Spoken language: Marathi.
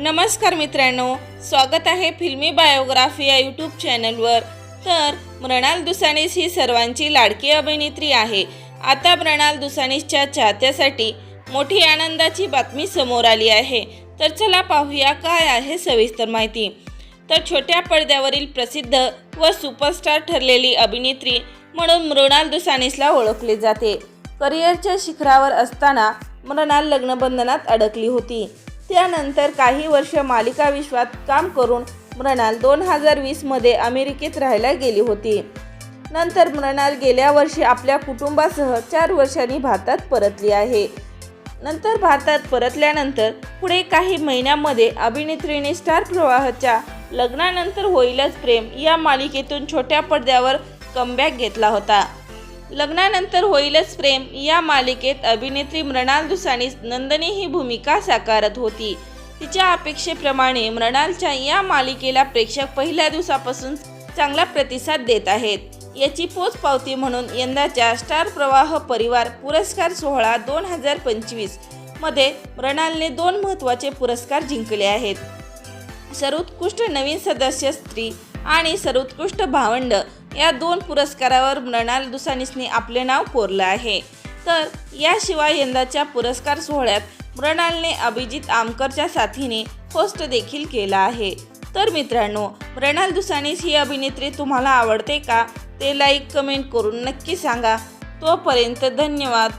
नमस्कार मित्रांनो स्वागत आहे फिल्मी बायोग्राफी या यूट्यूब चॅनलवर. तर मृणाल दुसानीस ही सर्वांची लाडकी अभिनेत्री आहे. आता मृणाल दुसानीसच्या चाहत्यासाठी मोठी आनंदाची बातमी समोर आली आहे. तर चला पाहूया काय आहे सविस्तर माहिती. तर छोट्या पडद्यावरील प्रसिद्ध व सुपरस्टार ठरलेली अभिनेत्री म्हणून मृणाल दुसानीसला ओळखले जाते. करिअरच्या शिखरावर असताना मृणाल लग्नबंधनात अडकली होती. त्यानंतर काही वर्ष मालिका विश्वात काम करून मृणाल दोन हजार वीसमध्ये अमेरिकेत राहायला गेली होती. नंतर मृणाल गेल्या वर्षी आपल्या कुटुंबासह चार वर्षांनी भारतात परतली आहे. नंतर भारतात परतल्यानंतर पुढे काही महिन्यांमध्ये अभिनेत्रीने स्टार प्रवाहाच्या लग्नानंतर होईलच प्रेम या मालिकेतून छोट्या पडद्यावर कमबॅक घेतला होता. लग्नानंतर होईलच प्रेम. या मालिकेत अभिनेत्री मृणाल दुसानी नंदनी ही भूमिका साकारत होती. तिच्या अपेक्षेप्रमाणे मृणालच्या या मालिकेला प्रेक्षक पहिल्या दिवसापासून चांगला प्रतिसाद देत आहेत. याची पोचपावती म्हणून यंदाच्या स्टार प्रवाह परिवार पुरस्कार सोहळा दोन हजार पंचवीसमध्ये मृणालने दोन महत्त्वाचे पुरस्कार जिंकले आहेत. सर्वोत्कृष्ट नवीन सदस्य स्त्री आणि सर्वोत्कृष्ट भावंड या दोन पुरस्कारावर मृणाल दुसानीसने आपले नाव कोरलं आहे. तर याशिवाय यंदाच्या पुरस्कार सोहळ्यात मृणालने अभिजित आमकरच्या साथीने होस्ट देखील केला आहे. तर मित्रांनो मृणाल दुसानीस ही अभिनेत्री तुम्हाला आवडते का? ते लाईक कमेंट करून नक्की सांगा. तोपर्यंत धन्यवाद.